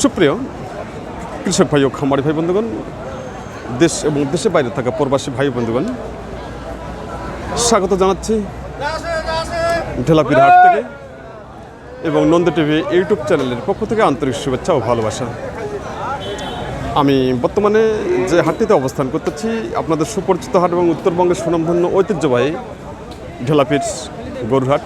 সুপ্রিয় কৃষক ভাই ও খামারি ভাই বন্ধুগণ, দেশ এবং দেশের বাইরে থাকা প্রবাসী ভাই বন্ধুগণ, স্বাগত জানাচ্ছি ঢেলাপির হাট থেকে এবং নন্দ টিভি ইউটিউব চ্যানেলের পক্ষ থেকে আন্তরিক শুভেচ্ছা ও ভালোবাসা। আমি বর্তমানে যে হাটটিতে অবস্থান করতেছি, আপনাদের সুপরিচিত হাট এবং উত্তরবঙ্গের সুনামধন্য ঐতিহ্যবাহী ঢেলাপির গরুহাট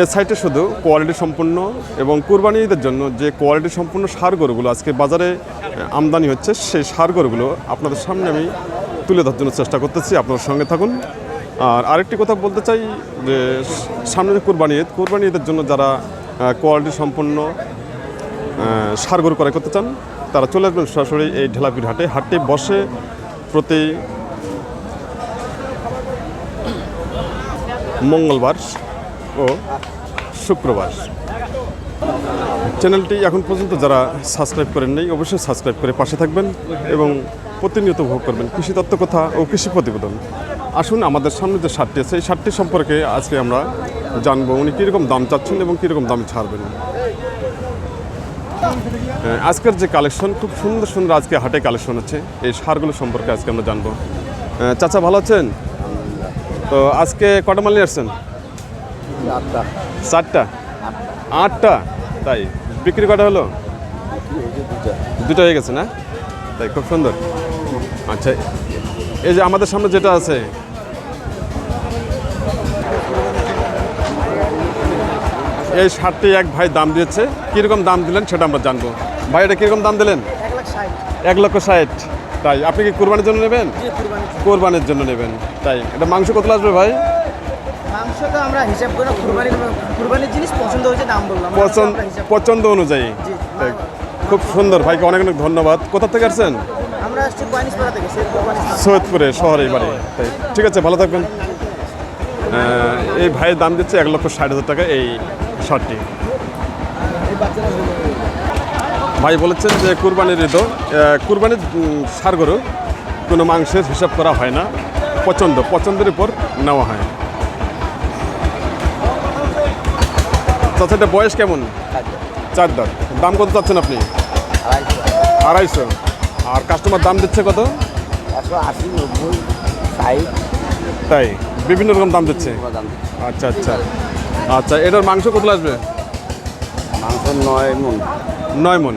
এর সাইটে শুধু কোয়ালিটি সম্পূর্ণ এবং কুরবানি ঈদের জন্য যে কোয়ালিটি সম্পূর্ণ সার গরুগুলো আজকে বাজারে আমদানি হচ্ছে, সেই সার গরুগুলো আপনাদের সামনে আমি তুলে ধরার জন্য চেষ্টা করতেছি। আপনার সঙ্গে থাকুন। আর আরেকটি কথা বলতে চাই যে সামনে যে কুরবানি ঈদ, কুরবানি ঈদের জন্য যারা কোয়ালিটি সম্পন্ন সার গরু ক্রয় করতে চান, তারা চলে আসবেন সরাসরি এই ঢেলাপির হাটে। হাটটি বসে প্রতি মঙ্গলবার ও শুক্রবার চ্যানেলটি এখন পর্যন্ত যারা সাবস্ক্রাইব করেন নাই, অবশ্যই সাবস্ক্রাইব করে পাশে থাকবেন এবং প্রতিনিয়ত উপভোগ করবেন কৃষি তত্ত্ব কথা ও কৃষি প্রতিবেদন। আসুন, আমাদের সামনে যে শার্টটি আছে, এই সারটি সম্পর্কে আজকে আমরা জানব উনি কীরকম দাম চাচ্ছেন এবং কীরকম দামে ছাড়বেন। আজকের যে কালেকশন, খুব সুন্দর সুন্দর আজকে হাটে কালেকশন আছে। এই সারগুলো সম্পর্কে আজকে আমরা জানব। চাচা ভালো আছেন? তো আজকে কটা মাল নিয়ে আসছেন? চারটা? আটটা? তাই? বিক্রি কটা হলো? দুটো হয়ে গেছে না? তাই খুব সুন্দর। আচ্ছা এই যে আমাদের সামনে যেটা আছে এই শার্টটি এক ভাই দাম দিয়েছে। কীরকম দাম দিলেন সেটা আমরা জানব। ভাই এটা কীরকম দাম দিলেন? এক লক্ষ ষাট। তাই আপনি কি কোরবানির জন্য নেবেন? কোরবানির জন্য। নেবেন। তাই এটা মাংস কত আসবে ভাই? মাংস তো আমরা হিসাব করে কুরবানির কুরবানির জিনিস পছন্দ হয়েছে দাম বললাম। পছন্দ পছন্দ অনুযায়ী। খুব সুন্দর। ভাইকে অনেক অনেক ধন্যবাদ। কোথা থেকে আসছেন? আমরা আসছি কোয়ানিসপাড়া থেকে সৈয়দপুরে শহরেই বাড়ি। তাই। ঠিক আছে ভালো থাকবেন। এই ভাইয়ের দাম দিচ্ছে এক লক্ষ ষাট হাজার টাকা এই শার্টটি। ভাই বলেছেন যে কুরবানির ঈদ কুরবানির সার গরু কোনো মাংসের হিসাব করা হয় না। পছন্দ পছন্দের উপর নেওয়া হয়। চাচাটা বয়স কেমন? চার দাঁত দাম কত চাচ্ছেন আপনি? আড়াইশো। আর কাস্টমার দাম দিচ্ছে কত? তাই? বিভিন্ন রকম দাম দিচ্ছে? আচ্ছা আচ্ছা। আচ্ছা এটার মাংস কত আসবে? মাংস নয় মন। নয় মন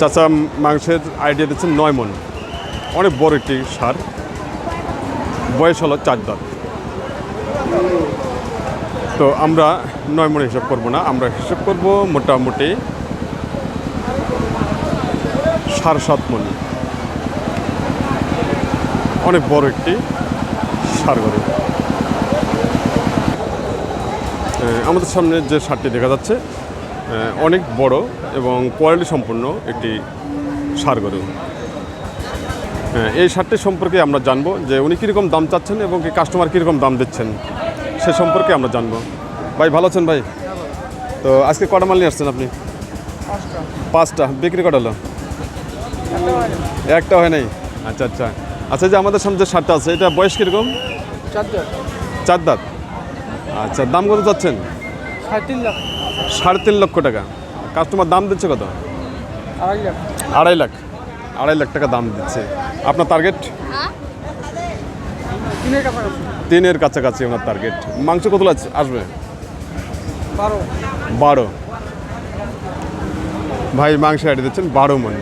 চাচা মাংসের আইডিয়া দিচ্ছেন নয় মন। অনেক বড় একটি সার। বয়স হলো চার দাঁত তো আমরা নয় মনে হিসাব করব না, আমরা হিসাব করব মোটামুটি সাড়ে সাত মন অনেক বড় একটি সার গরু। আমাদের সামনে যে সারটি দেখা যাচ্ছে অনেক বড় এবং কোয়ালিটি সম্পন্ন একটি সার গরু। এই সারটি সম্পর্কে আমরা জানব যে উনি কীরকম দাম চাচ্ছেন এবং কাস্টমার কীরকম দাম দিচ্ছেন, সে সম্পর্কে আমরা জানব। ভাই ভালো আছেন ভাই? তো আজকে কটা মাল নিয়ে আসছেন আপনি? পাঁচটা। বিক্রি কটা হলো? একটা হয় নাই? আচ্ছা আচ্ছা। আচ্ছা যে আমাদের সামনে যে সারটা আছে এটা বয়স কীরকম? চার দাঁত। আচ্ছা দাম কত যাচ্ছেন সাড়ে তিন লক্ষ টাকা। কাস্টমার দাম দিচ্ছে কত? আড়াই লাখ। আড়াই লাখ। টাকা দাম দিচ্ছে। আপনার টার্গেট তিনের কাছাকাছি। ওনার টার্গেট মাংস কত আসবে? বারো। ভাই মাংস অ্যাড দিচ্ছেন বারো মন।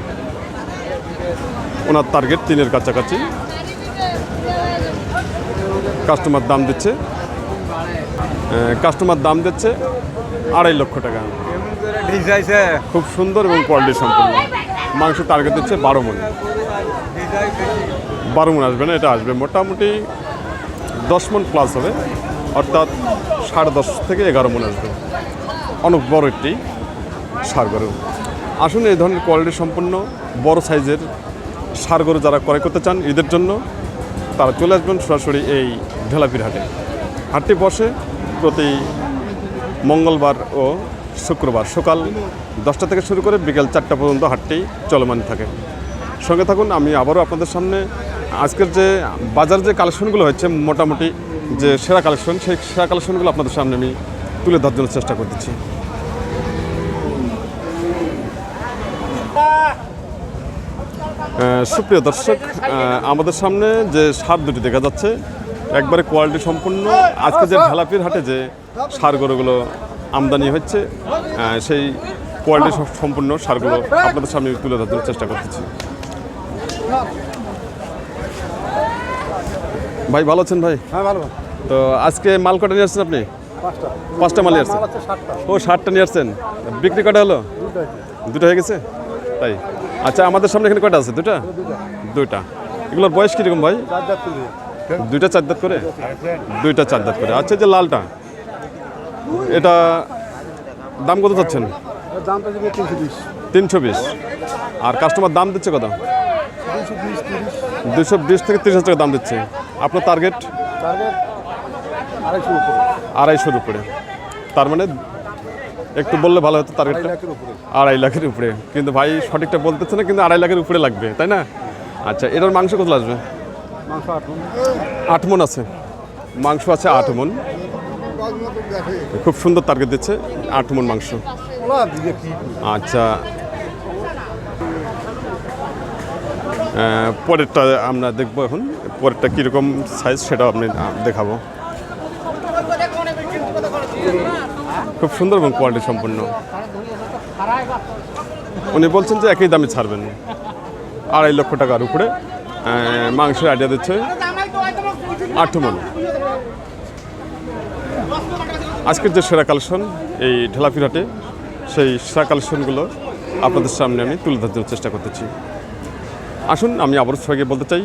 ওনার টার্গেট তিনের কাছাকাছি। কাস্টমার দাম দিচ্ছে। কাস্টমার দাম দিচ্ছে আড়াই লক্ষ টাকা। খুব সুন্দর এবং কোয়ালিটি সম্পূর্ণ মাংস টার্গেট দিচ্ছে বারো মন। বারো মন আসবে না, এটা আসবে। মোটামুটি দশ মন প্লাস হবে। অর্থাৎ সাড়ে দশ থেকে এগারো মন আসবে। অনেক বড় একটি সার গরু। আসুন এই ধরনের কোয়ালিটি সম্পন্ন বড় সাইজের সার গরু যারা ক্রয় করতে চান ঈদের জন্য তারা চলে আসবেন সরাসরি এই ঢেলাপির হাটে। হাটটি বসে প্রতি মঙ্গলবার ও শুক্রবার সকাল দশটা থেকে শুরু করে বিকেল চারটা পর্যন্ত হাটটি চলমান থাকে। সঙ্গে থাকুন, আমি আবারও আপনাদের সামনে আজকের যে বাজার যে কালেকশনগুলো হচ্ছে মোটামুটি যে সেরা কালেকশন, সেই সেরা কালেকশনগুলো আপনাদের সামনে আমি তুলে ধরার জন্য চেষ্টা করতেছি। সুপ্রিয় দর্শক আমাদের সামনে যে সার দুটি দেখা যাচ্ছে, একবারে কোয়ালিটি সম্পূর্ণ। আজকে যে ঢালাপির হাটে যে সার গরুগুলো আমদানি হচ্ছে সেই কোয়ালিটি সম্পূর্ণ সারগুলো আপনাদের সামনে তুলে ধরার চেষ্টা করতেছি। ভাই ভালো আছেন ভাই? হ্যাঁ ভালো তো আজকে মাল কটা নিয়ে আসছেন আপনি? পাঁচটা। পাঁচটা মাল নিয়ে আসছেন? ও ষাটটা নিয়ে আসছেন। বিক্রি কটা হলো? দুটো। হয়ে গেছে? তাই। আচ্ছা আমাদের সামনে এখানে কটা আছে? দুটা? দুইটা এগুলোর বয়স কীরকম ভাই? দুইটা চার দাঁত করে? দুইটা চার দাঁত করে। আচ্ছা যে লালটা এটা দাম কত চাচ্ছেন? তিনশো বিশ। আর কাস্টমার দাম দিচ্ছে কত? দুশো বিশ থেকে তিরিশ হাজার টাকা দাম দিচ্ছে। আপনার টার্গেট টার্গেট আড়াইশোর উপরে। তার মানে একটু বললে ভালো হতো টার্গেটটা আড়াই লাখের উপরে। কিন্তু ভাই সঠিকটা বলতেছে না কিন্তু আড়াই লাখের উপরে লাগবে তাই না? আচ্ছা এটার মাংস কত আসবে? আট মন। আছে। মাংস আছে আট মন। খুব সুন্দর টার্গেট দিচ্ছে আট মন মাংস। আচ্ছা পরেরটা আমরা দেখব এখন। পরেরটা কীরকম সাইজ সেটাও আপনি দেখাবো। খুব সুন্দর এবং কোয়ালিটি সম্পূর্ণ উনি বলছেন যে একই দামে ছাড়বেন। আড়াই লক্ষ টাকার উপরে মাংসের আইডিয়া দিচ্ছে আট মন। আজকের যে সেরা কালেকশন এই ঢেলাপিরহাটে সেই সেরা কালেকশনগুলো আপনাদের সামনে আমি তুলে ধরার চেষ্টা করতেছি। আসুন আমি আবার সবাইকে বলতে চাই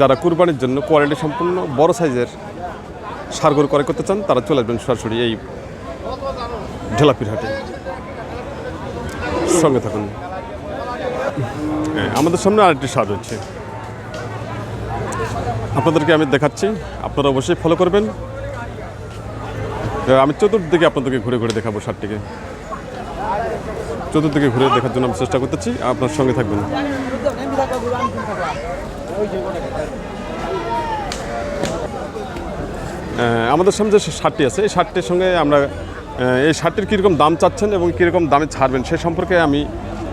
যারা কুরবানির জন্য কোয়ালিটি সম্পূর্ণ বড় সাইজের সারগর ক্রয় করতে চান তারা চলে আসবেন সরাসরি এই ঢেলাপিরহাটে। সঙ্গে থাকুন। হ্যাঁ, আমাদের সামনে আরেকটি সার হচ্ছে আপনাদেরকে আমি দেখাচ্ছি আপনারা অবশ্যই ফলো করবেন। তো আমি চতুর্দিকে আপনাদেরকে ঘুরে ঘুরে দেখাবো সারটিকে। চতুর্দিকে ঘুরে দেখার জন্য আমি চেষ্টা করতেছি আপনার সঙ্গে থাকবেন। আমাদের সামনে যে শার্টটি আছে এই শার্টটির সঙ্গে আমরা এই শার্টটির কীরকম দাম চাচ্ছেন এবং কীরকম দামে ছাড়বেন সে সম্পর্কে আমি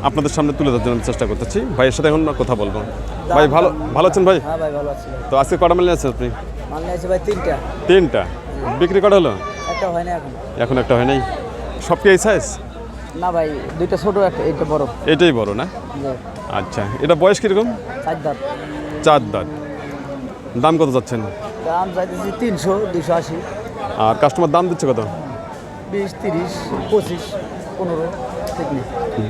আপনাদের সামনে তুলে ধরার জন্য চেষ্টা করতেছি। ভাইয়ের সাথে এখন কথা বলব। ভাই ভালো ভালো আছেন ভাই? হ্যাঁ তো আজকে কটা মাল আছে আপনি? তিনটা। বিক্রি কটা হলো? এখন। একটা হয় নাই? সব কি এই সাইজ না ভাই দুইটা ছোট একটা এটা বড়। এটাই বড় না? আচ্ছা এটা বয়স কীরকম? চার দাঁত। দাম কত যাচ্ছেন দাম চাইতেছি তিনশো দুশো আশি। আর কাস্টমার দাম দিচ্ছে কত? বিশ তিরিশ পঁচিশ পনেরো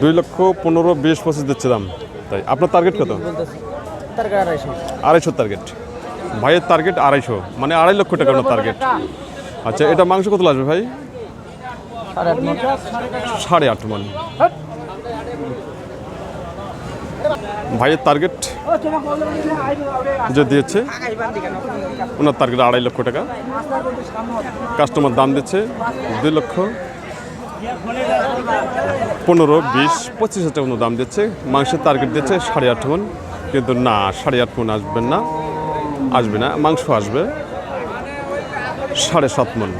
দুই লক্ষ পনেরো বিশ পঁচিশ দিচ্ছে দাম। তাই আপনার টার্গেট কত? আড়াইশো। আড়াইশো টার্গেট ভাইয়ের টার্গেট আড়াইশো মানে আড়াই লক্ষ টাকা আপনার টার্গেট আচ্ছা এটা মাংস কত লাগবে ভাই? সাড়ে আট মন। সাড়ে আট মন। ভাইয়ের টার্গেট যে দিয়েছে, ওনার টার্গেট আড়াই লক্ষ টাকা। কাস্টমার দাম দিচ্ছে দুই লক্ষ পনেরো, বিশ, পঁচিশ হাজার টাকা দাম দিচ্ছে। মাংসের টার্গেট দিচ্ছে সাড়ে আট মন। কিন্তু না, সাড়ে আট মন আসবেন না, আসবে না, মাংস আসবে সাড়ে সাত মন।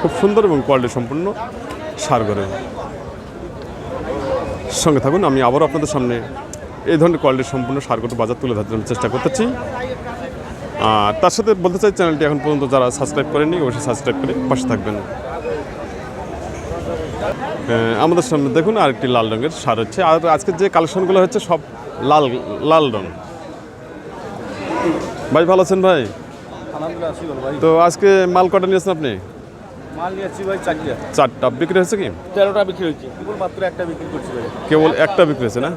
খুব সুন্দর এবং কোয়ালিটি সম্পূর্ণ সার করে সঙ্গে থাকুন, আমি আবারও আপনাদের সামনে এই ধরনের কোয়ালিটি সম্পূর্ণ সারগত বাজার তুলে ধরার জন্য চেষ্টা করতেছি। আর তার সাথে বলতে চাই চ্যানেলটি এখন পর্যন্ত যারা সাবস্ক্রাইব করেননি অবশ্যই সাবস্ক্রাইব করে পাশে থাকবেন। আমাদের সামনে দেখুন আরেকটি লাল রঙের সার হচ্ছে। আর আজকের যে কালেকশনগুলো হচ্ছে সব লাল লাল রং। ভাই ভালো আছেন ভাই? তো আজকে মাল কটা নিয়েছেন আপনি? চারটা। বিক্রি হয়েছে কি? তেরোটা বিক্রি হয়েছে। একটা বিক্রি করছি কেবল একটা বিক্রি হয়েছে না?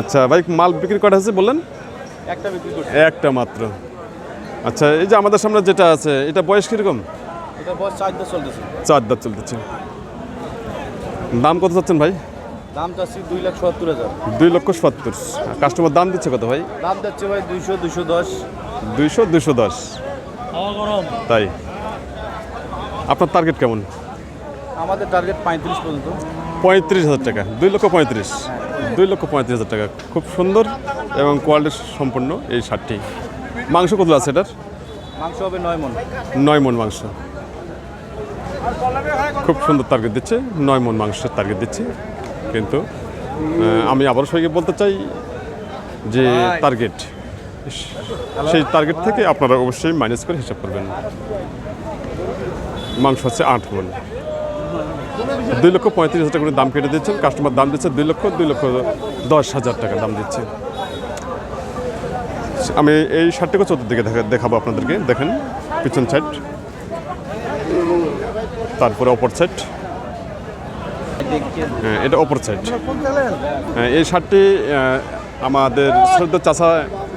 আচ্ছা ভাই মাল বিক্রি করা হয়েছে বললেন? একটা বিক্রি করছি। একটা মাত্র। আচ্ছা এই যে আমাদের সামনে যেটা আছে এটা বয়স কীরকম? এটা বয়স চার দশ চলতেছে। চার দাঁত চলতেছে। দাম কত চাচ্ছেন ভাই? দাম চাচ্ছি দুই লাখ সত্তর হাজার। দুই লক্ষ সত্তর। কাস্টমার দাম দিচ্ছে কত ভাই? দাম যাচ্ছে ভাই দুইশো দুশো দশ। দুইশো দুশো। দশ তাই। আপনার টার্গেট কেমন? আমাদের টার্গেট পঁয়ত্রিশ পর্যন্ত। পঁয়ত্রিশ হাজার টাকা দুই লক্ষ পঁয়ত্রিশ দুই লক্ষ পঁয়ত্রিশ হাজার টাকা। খুব সুন্দর এবং কোয়ালিটি সম্পন্ন এই শার্টটি। মাংস কত আছে এটার? মাংস হবে নয় মন নয় মন মাংস। খুব সুন্দর টার্গেট দিচ্ছে নয় মন মাংসের টার্গেট দিচ্ছে। কিন্তু আমি আবারও সবাইকে বলতে চাই যে টার্গেট সেই টার্গেট থেকে আপনারা অবশ্যই মাইনাস করে হিসাব করবেন। মাংস হচ্ছে আট মন দুই লক্ষ পঁয়ত্রিশ হাজার টাকা দাম কেটে দিচ্ছেন। কাস্টমার দাম দিচ্ছে দুই লক্ষ দুই লক্ষ দশ হাজার টাকা দাম দিচ্ছে। আমি এই শার্টটাকে চতুর্দিকে দেখা দেখাবো আপনাদেরকে। দেখেন পিছন সাইড তারপরে অপর সাইড হ্যাঁ এটা অপর সাইড হ্যাঁ, এই শার্টটি আমাদের শ্রদ্ধা চাষা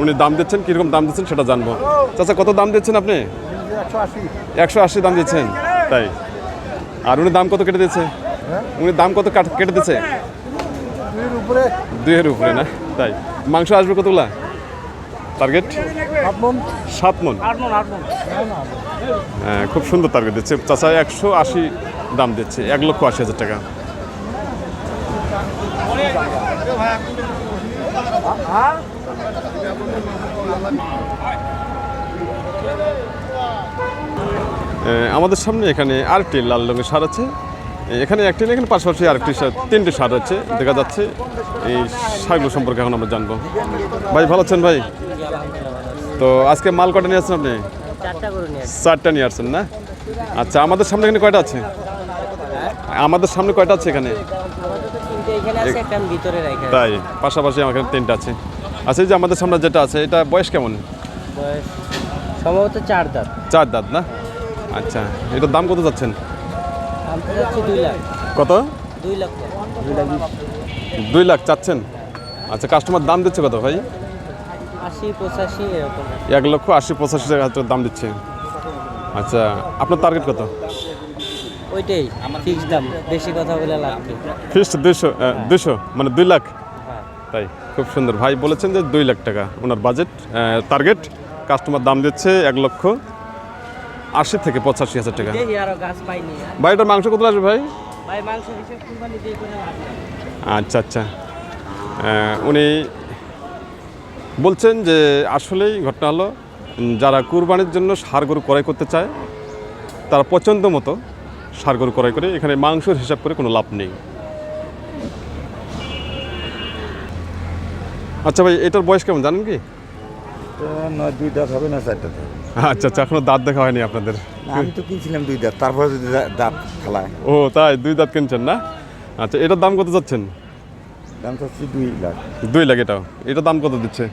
উনি দাম দিচ্ছেন। কীরকম দাম দিচ্ছেন সেটা জানব। চাচা কত দাম দিচ্ছেন আপনি? একশো আশি দাম দিচ্ছেন। তাই? আর উনি দাম কত কেটে দিয়েছে? উনি দাম কত কেটে দিচ্ছে দুইয়ের উপরে। না? তাই। মাংস আসবে কতগুলা? টার্গেট সাত মন। হ্যাঁ খুব সুন্দর টার্গেট দিচ্ছে। চাচা একশো আশি দাম দিচ্ছে এক লক্ষ আশি হাজার টাকা। আমাদের সামনে এখানে আরেকটি লাল রঙের সার আছে। এখানে একটি এখানে পাশাপাশি আরেকটি সার তিনটে সার আছে দেখা যাচ্ছে। এই সারগুলো সম্পর্কে এখন আমরা জানব। ভাই ভালো আছেন ভাই? তো আজকে মাল কটা নিয়ে আসছেন আপনি? চারটা নিয়ে আসছেন না? আচ্ছা আমাদের সামনে এখানে কয়টা আছে? আমাদের সামনে কয়টা আছে এখানে? তাই পাশাপাশি আমার এখানে তিনটা আছে। আচ্ছা এই যে আমাদের সামনে যেটা আছে এটা বয়স কেমন? সম্ভবত চার দাঁত। চার দাঁত না? আচ্ছা এটার দাম কত যাচ্ছেন দুই লাখ। কত? দুই লাখ চাচ্ছেন? আচ্ছা কাস্টমার দাম দিচ্ছে কত ভাই? আশি পঁচাশি এক লক্ষ আশি পঁচাশি টাকা দাম দিচ্ছে। আচ্ছা আপনার টার্গেট কত? ওইটাই ফিক্স দাম। বেশি কথা বলে লাভ ফিক্সড দুইশো দুইশো মানে দুই লাখ? হ্যাঁ। তাই খুব সুন্দর। ভাই বলেছেন যে দুই লাখ টাকা ওনার বাজেট টার্গেট কাস্টমার দাম দিচ্ছে এক লক্ষ। আশি থেকে পঁচাশি হাজার টাকা। ভাই এটার মাংস কত আসবে ভাই। আচ্ছা আচ্ছা। উনি বলছেন যে আসলেই ঘটনা হলো যারা কুরবানির জন্য সার গরু ক্রয় করতে চায় তারা পছন্দ মতো সার গরু ক্রয় করে এখানে মাংসের হিসাব করে কোনো লাভ নেই। আচ্ছা ভাই এটার বয়স কেমন জানেন কি? নয় দুই দাঁত হবে না চারটা দাঁত আচ্ছা আচ্ছা এখনও দাঁত দেখা হয়নি আপনাদের। আমি তো কিনছিলাম দুই দাঁত তারপরে যদি দাঁত খেলায়। ও তাই? দুই দাঁত কিনছেন না? আচ্ছা এটার দাম কত যাচ্ছেন? দাম চাচ্ছি দুই লাখ। দুই লাখ এটাও। এটার দাম কত দিচ্ছে?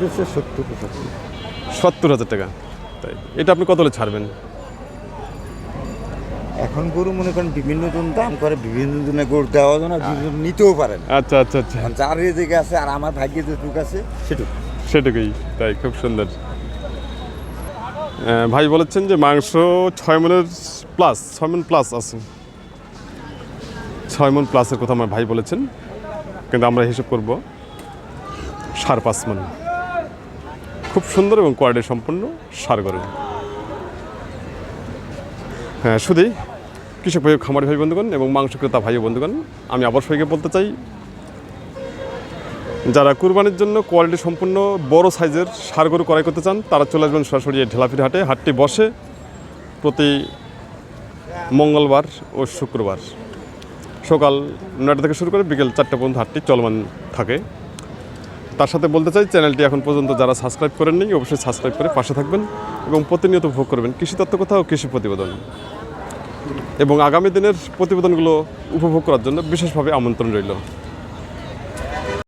দিচ্ছে সত্তর পঁচাত্তর। সত্তর হাজার টাকা। তাই এটা আপনি কত হলে ছাড়বেন? এখন গরু মনে করেন বিভিন্ন জন দাম করে বিভিন্ন জনে গরু দেওয়া যায় না বিভিন্ন নিতেও পারেন আচ্ছা আচ্ছা আচ্ছা। যার জায়গা আছে আর আমার ভাগ্যে যেটুকু আছে সেটুকু। সেটুকুই। তাই খুব সুন্দর। ভাই বলেছেন যে মাংস ছয় মনের প্লাস ছয় মন প্লাস আছে। ছয় মন প্লাসের কথা আমার ভাই বলেছেন, কিন্তু আমরা হিসেব করব সাড়ে পাঁচ মন। খুব সুন্দর এবং কোয়ালিটি সম্পন্ন সার গরু। হ্যাঁ শুধুই কৃষক ভাই খামারি ভাই বন্ধুগণ এবং মাংস ক্রেতা ভাই বন্ধুগণ, আমি আবার সবাইকে বলতে চাই যারা কুরবানির জন্য কোয়ালিটি সম্পূর্ণ বড় সাইজের সার গরু ক্রয় করতে চান, তারা চলে আসবেন সরাসরি ঢেলাফির হাটে। হাটটি বসে প্রতি মঙ্গলবার ও শুক্রবার। সকাল নয়টা থেকে শুরু করে বিকেল চারটে পর্যন্ত হাটটি চলমান থাকে। তার সাথে বলতে চাই, চ্যানেলটি এখন পর্যন্ত যারা সাবস্ক্রাইব করেননি, অবশ্যই সাবস্ক্রাইব করে পাশে থাকবেন এবং প্রতিনিয়ত ভোগ করবেন কৃষি তত্ত্ব কথা ও কৃষি প্রতিবেদন। এবং আগামী দিনের প্রতিবেদনগুলো উপভোগ করার জন্য বিশেষভাবে আমন্ত্রণ রইল।